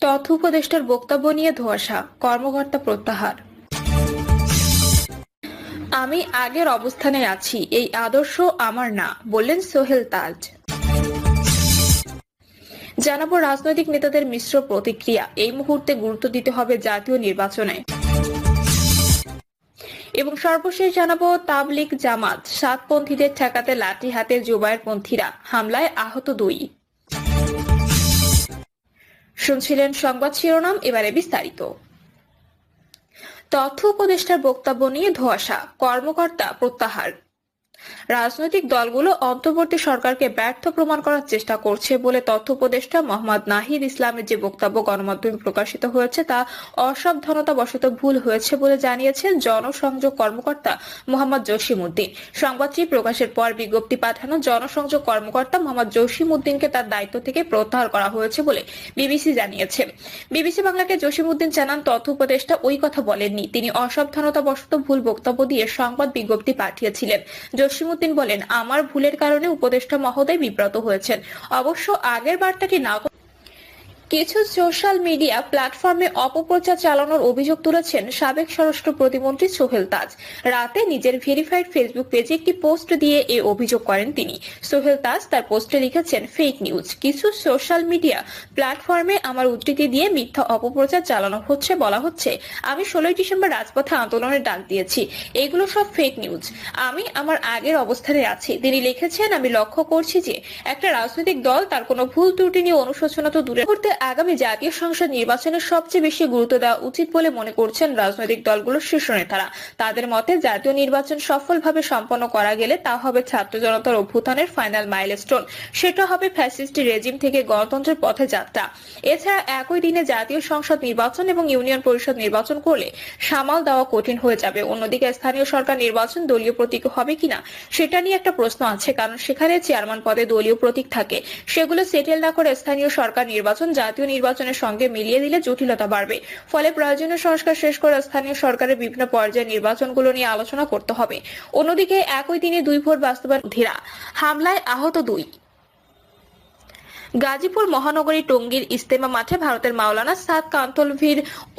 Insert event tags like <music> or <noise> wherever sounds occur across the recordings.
তথ্য উপদেষ্টার বক্তব্য নিয়ে ধোঁয়াশা, কর্মকর্তা প্রত্যাহার। আমি আগের অবস্থানে আছি, এই আদর্শ আমার না, বললেন সোহেল তাজ। জানাব রাজনৈতিক নেতাদের মিশ্র প্রতিক্রিয়া, এই মুহূর্তে গুরুত্ব দিতে হবে জাতীয় নির্বাচনে। এবং সর্বশেষ জানাব তাবলিক জামাত, সাতপন্থীদের ঠেকাতে লাঠি হাতে জুবায়ের পন্থীরা, হামলায় আহত দুই। শুনছিলেন সংবাদ শিরোনাম এবারে বিস্তারিত। তথ্য উপদেষ্টার বক্তব্য নিয়ে ধোঁয়াশা কর্মকর্তা প্রত্যাহার। রাজনৈতিক দলগুলো অন্তর্বর্তী সরকারকে ব্যর্থ প্রমাণ করার চেষ্টা করছে বলে তথ্য উপদেষ্টা মোহাম্মদ নাহিদ ইসলামের যে বক্তব্য গণমাধ্যমে প্রকাশিত হয়েছে, তা অসাবধানতা বশত ভুল হয়েছে বলে জানিয়েছেন জনসংযোগ কর্মকর্তা মোহাম্মদ জসিম উদ্দিন সংবাদটি প্রকাশের পর বিজ্ঞপ্তি পাঠানো জনসংযোগ কর্মকর্তা মোহাম্মদ জসিম উদ্দিনকে তার দায়িত্ব থেকে প্রত্যাহার করা হয়েছে বলে বিবিসি জানিয়েছে। বিবিসি বাংলাকে জসিম উদ্দিন জানান, তথ্য উপদেষ্টা ওই কথা বলেননি। তিনি অসাবধানতা বশত ভুল বক্তব্য দিয়ে সংবাদ বিজ্ঞপ্তি পাঠিয়েছিলেন। জসিমউদ্দিন বলেন আমার ভুলের কারণে উপদেষ্টা মহোদয় বিব্রত হয়েছেন। অবশ্য আগের বার্তাটি না কিছু সোশ্যাল মিডিয়া প্ল্যাটফর্মে অপপ্রচার চালানোর অভিযোগ তুলেছেন সাবেক স্বরাষ্ট্র প্রতিমন্ত্রী সোহেল তাজ। রাতে নিজের ভেরিফাইড ফেসবুক পেজে একটি পোস্ট দিয়ে এ অভিযোগ করেন তিনি। সোহেল তাজ তার পোস্টে লিখেছেন, ফেক নিউজ। কিছু সোশ্যাল মিডিয়া প্ল্যাটফর্মে আমার উদ্ধৃতি দিয়ে মিথ্যা অপপ্রচার চালানো হচ্ছে বলা হচ্ছে। আমি ষোলোই ডিসেম্বর রাজপথে আন্দোলনের ডাক দিয়েছি। এগুলো সব ফেক নিউজ। আমি আমার আগের অবস্থানে আছি। তিনি লিখেছেন, আমি লক্ষ্য করছি যে একটা রাজনৈতিক দল তার কোনো ভুল ত্রুটি নিয়ে অনুশোচনা তো দূরে করতে আগামী জাতীয় সংসদ নির্বাচনে সবচেয়ে বেশি গুরুত্ব দেওয়া উচিত বলে মনে করছেন রাজনৈতিক দলগুলোর শীর্ষ নেতারা। তাদের মতে, জাতীয় নির্বাচন সফলভাবে সম্পন্ন করা গেলে তা হবে ছাত্র জনতার অভ্যুত্থানের ফাইনাল মাইলস্টোন। সেটা হবে ফ্যাসিস্ট রেজিম থেকে গণতন্ত্রের পথে যাত্রা। এছাড়া একই দিনে জাতীয় সংসদ নির্বাচন এবং ইউনিয়ন পরিষদ নির্বাচন করলে সামাল দেওয়া কঠিন হয়ে যাবে। অন্যদিকে স্থানীয় সরকার নির্বাচন দলীয় প্রতীক হবে কিনা, সেটা নিয়ে একটা প্রশ্ন আছে, কারণ সেখানে চেয়ারম্যান পদে দলীয় প্রতীক থাকে। সেগুলো সেটেল না করে স্থানীয় সরকার নির্বাচন জাতীয় নির্বাচনের সঙ্গে মিলিয়ে দিলে জটিলতা বাড়বে। ফলে প্রয়োজনীয় সংস্কার শেষ করে স্থানীয় সরকারের বিভিন্ন পর্যায়ে নির্বাচনগুলো নিয়ে আলোচনা করতে হবে। অন্যদিকে একই দিনে দুই ভোট বাস্তবায়ন ধীরা হামলায় আহত দুই। গাজীপুর মহানগরী টঙ্গীর ইস্তেমা মাঠে ভারতের মাওলানা সাদ কান্তলভির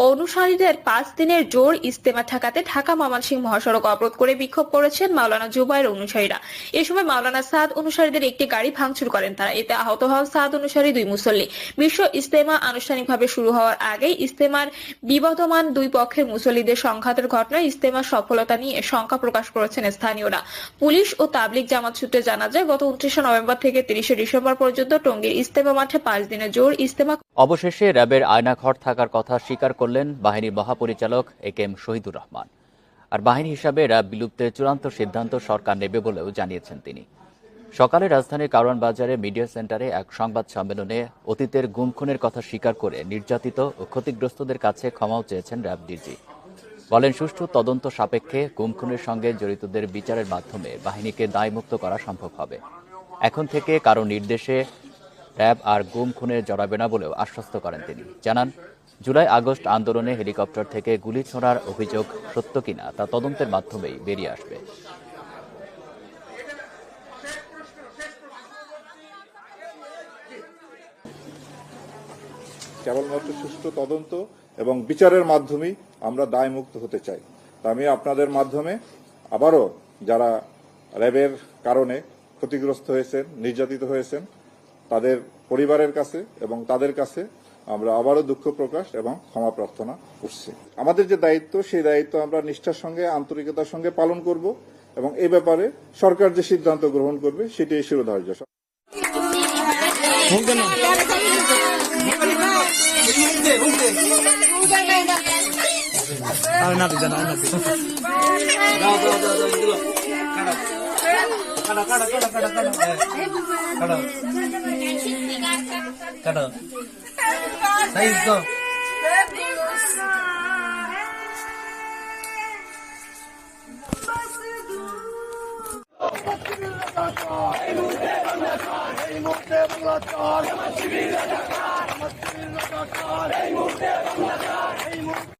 অনুসারীদের পাঁচ দিনের জোর ইস্তেমা ঠেকাতে ঢাকা ময়মনসিংহ মহাসড়ক অবরোধ করে বিক্ষোভ করেছেন মাওলানা জুবাইর অনুসারীরা। এ সময় মাওলানা সাদ অনুসারীদের একটি গাড়ি ভাঙচুর করেন তারা। এতে আহত হন সাদ অনুসারী, দুই মুসল্লি। বিশ্ব ইস্তেমা আনুষ্ঠানিকভাবে শুরু হওয়ার আগেই ইস্তেমার বিবদমান দুই পক্ষের মুসল্লিদের সংঘাতের ঘটনায় ইস্তেমার সফলতা নিয়ে শঙ্কা প্রকাশ করেছেন স্থানীয়রা। পুলিশ ও তাবলিক জামাত সূত্রে জানা যায়, গত উনত্রিশে নভেম্বর থেকে তিরিশে ডিসেম্বর পর্যন্ত টঙ্গীর ইস্তেমা মাঠে পাঁচ দিনের জোর ইস্তেমা অবশেষে র্যাবের আয়নাঘর থাকার কথা স্বীকার করলেন বাহিনীর মহাপরিচালক A K M Shahidur Rahman. আর বাহিনী হিসাবে র্যাব বিলুপ্তের চূড়ান্ত সিদ্ধান্ত সরকার নেবে বলেও জানিয়েছেন তিনি। সকালে রাজধানীর কারওয়ান বাজারে মিডিয়া সেন্টারে এক সংবাদ সম্মেলনে অতীতের গুম খুনের কথা স্বীকার করে নির্যাতিত ও ক্ষতিগ্রস্তদের কাছে ক্ষমাও চেয়েছেন র্যাব ডিজি। বলেন, সুষ্ঠু তদন্ত সাপেক্ষে গুম খুনের সঙ্গে জড়িতদের বিচারের মাধ্যমে বাহিনীকে দায়মুক্ত করা সম্ভব হবে। এখন থেকে কারও নির্দেশে র্যাব আর গুম খুনে জড়াবে না বলেও আশ্বস্ত করেন তিনি। জানান, জুলাই আগস্ট আন্দোলনে হেলিকপ্টার থেকে গুলি ছোড়ার অভিযোগ সত্য কিনা তা তদন্তের মাধ্যমেই বেরিয়ে আসবে। কেবলমাত্র সুষ্ঠু তদন্ত এবং বিচারের মাধ্যমেই আমরা দায়মুক্ত হতে চাই। তা আমি আপনাদের মাধ্যমে আবারও যারা র্যাবের কারণে ক্ষতিগ্রস্ত হয়েছেন, নির্যাতিত হয়েছেন তাদের পরিবারের কাছে এবং তাদের কাছে আমরা আবারও দুঃখ প্রকাশ এবং ক্ষমা প্রার্থনা করছি। আমাদের যে দায়িত্ব সেই দায়িত্ব আমরা নিষ্ঠার সঙ্গে আন্তরিকতার সঙ্গে পালন করব এবং এ ব্যাপারে সরকার যে সিদ্ধান্ত গ্রহণ করবে সেটাই শিরোধার্য। আর না <laughs> কাটা কাটা কাটা কাটা কাটা কাটা কাটা সাইজ তো এই মুহূর্তে বাংলাদেশ এই মুহূর্তে